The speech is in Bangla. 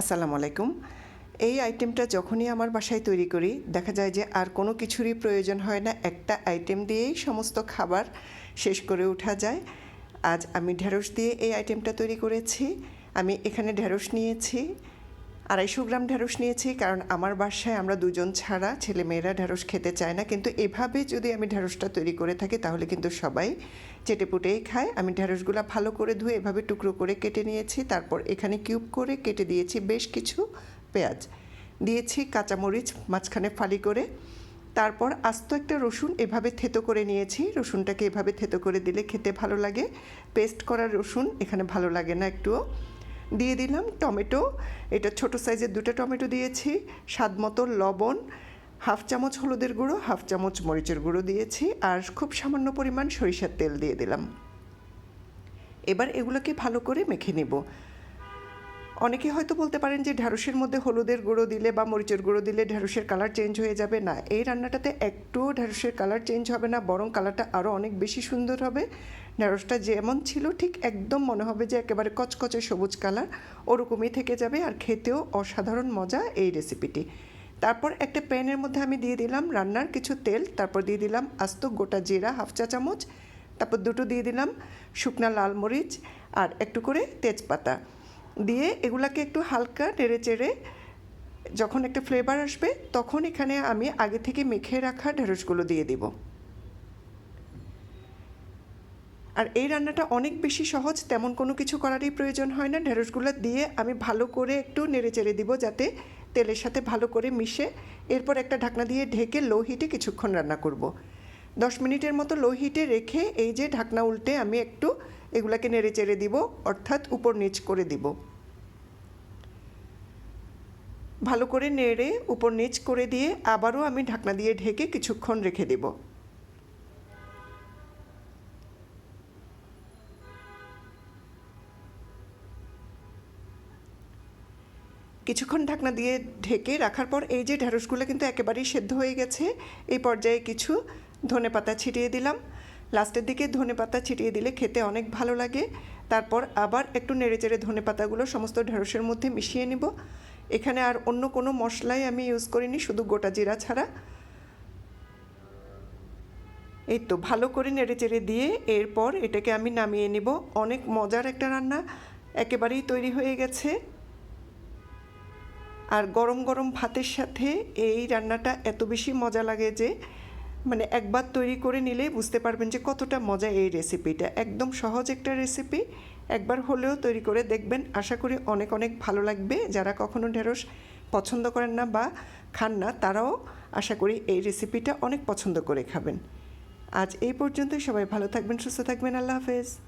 আসসালামু আলাইকুম। এই আইটেমটা যখনই আমার বাসায় তৈরি করি, দেখা যায় যে আর কোনো কিছুরই প্রয়োজন হয় না। একটা আইটেম দিয়েই সমস্ত খাবার শেষ করে ওঠা যায়। আজ আমি ঢেঁড়স দিয়ে এই আইটেমটা তৈরি করেছি। আমি এখানে ঢেঁড়স নিয়েছি। আড়াইশো গ্রাম ঢেঁড়স নিয়েছি, কারণ আমার বাসায় আমরা দুজন ছাড়া ছেলে মেয়েরা ঢেঁড়স খেতে চায় না। কিন্তু এভাবে যদি আমি ঢেঁড়সটা তৈরি করে থাকি, তাহলে কিন্তু সবাই চেটে পুটেই খায়। আমি ঢেঁড়সগুলো ভালো করে ধুয়ে এভাবে টুকরো করে কেটে নিয়েছি। তারপর এখানে কিউব করে কেটে দিয়েছি বেশ কিছু পেঁয়াজ। দিয়েছি কাঁচামরিচ মাঝখানে ফালি করে। তারপর আস্ত একটা রসুন এভাবে থেতো করে নিয়েছি। রসুনটাকে এভাবে থেতো করে দিলে খেতে ভালো লাগে। পেস্ট করা রসুন এখানে ভালো লাগে না একটুও। দিয়ে দিলাম টমেটো। এটা ছোট সাইজের দুটো টমেটো দিয়েছি, স্বাদ মতো লবণ, হাফ চামচ হলুদের গুঁড়ো, হাফ চামচ মরিচের গুঁড়ো দিয়েছি, আর খুব সামান্য পরিমাণ সরিষার তেল দিয়ে দিলাম। এবার এগুলোকে ভালো করে মেখে নেব। অনেকে হয়তো বলতে পারেন যে ঢ্যাঁড়সের মধ্যে হলুদের গুঁড়ো দিলে বা মরিচের গুঁড়ো দিলে ঢ্যাঁড়সের কালার চেঞ্জ হয়ে যাবে। না, এই রান্নাটাতে একটুও ঢ্যাঁড়সের কালার চেঞ্জ হবে না, বরং কালারটা আরও অনেক বেশি সুন্দর হবে। ঢ্যাঁড়সটা যেমন ছিল, ঠিক একদম মনে হবে যে একেবারে কচকচে সবুজ কালার ওরকমই থেকে যাবে আর খেতেও অসাধারণ মজা এই রেসিপিটি তারপর একটা প্যানের মধ্যে আমি দিয়ে দিলাম রান্নার কিছু তেল, তারপর দিয়ে দিলাম আস্ত গোটা জিরা, হাফ চা চামচ, তারপর দুটো দিয়ে দিলাম শুকনা লাল মরিচ আর একটু করে তেজপাতা। দিয়ে এগুলাকে একটু হালকা নেড়ে চেড়ে যখন একটা ফ্লেভার আসবে, তখন এখানে আমি আগে থেকে মেখে রাখা ঢেঁড়সগুলো দিয়ে দিব। আর এই রান্নাটা অনেক বেশি সহজ, তেমন কোনো কিছু করারই প্রয়োজন হয় না। ঢেঁড়সগুলো দিয়ে আমি ভালো করে একটু নেড়ে চেড়ে দিব যাতে তেলের সাথে ভালো করে মিশে। এরপর একটা ঢাকনা দিয়ে ঢেকে লো হিটে কিছুক্ষণ রান্না করব। দশ মিনিটের মতো লো হিটে রেখে এই যে ঢাকনা উল্টে আমি একটু এগুলাকে নেড়ে চেড়ে দিব, অর্থাৎ উপর নিচ করে দিব। ভালো করে নেড়ে উপর নিচ করে দিয়ে আবারও আমি ঢাকনা দিয়ে ঢেকে কিছুক্ষণ রেখে দেব। কিছুক্ষণ ঢাকনা দিয়ে ঢেকে রাখার পর এই যে ঢেঁড়সগুলো কিন্তু একেবারেই সেদ্ধ হয়ে গেছে, এই পর্যায়ে কিছু ধনে পাতা ছিটিয়ে দিলাম। লাস্টের দিকে ধনে পাতা ছিটিয়ে দিলে খেতে অনেক ভালো লাগে। তারপর আবার একটু নেড়েচেড়ে ধনে পাতাগুলো সমস্ত ঢেঁড়সের মধ্যে মিশিয়ে নিব। এখানে আর অন্য কোনো মশলাই আমি ইউজ করিনি, শুধু গোটা জিরা ছাড়া। এই তো ভালো করে নেড়েচেড়ে দিয়ে এরপর এটাকে আমি নামিয়ে নিব। অনেক মজার একটা রান্না, একেবারেই তৈরি হয়ে গেছে। আর গরম গরম ভাতের সাথে এই রান্নাটা এত বেশি মজা লাগে যে মানে একবার তৈরি করে নিলে বুঝতে পারবেন যে কতটা মজা এই রেসিপিটা একদম সহজ একটা রেসিপি একবার হলেও তৈরি করে দেখবেন। আশা করি অনেক অনেক ভালো লাগবে। যারা কখনো ঢেঁড়স পছন্দ করেন না বা খান না, তারাও আশা করি এই রেসিপিটা অনেক পছন্দ করে খাবেন। আজ এই পর্যন্তই। সবাই ভালো থাকবেন, সুস্থ থাকবেন। আল্লাহ হাফেজ।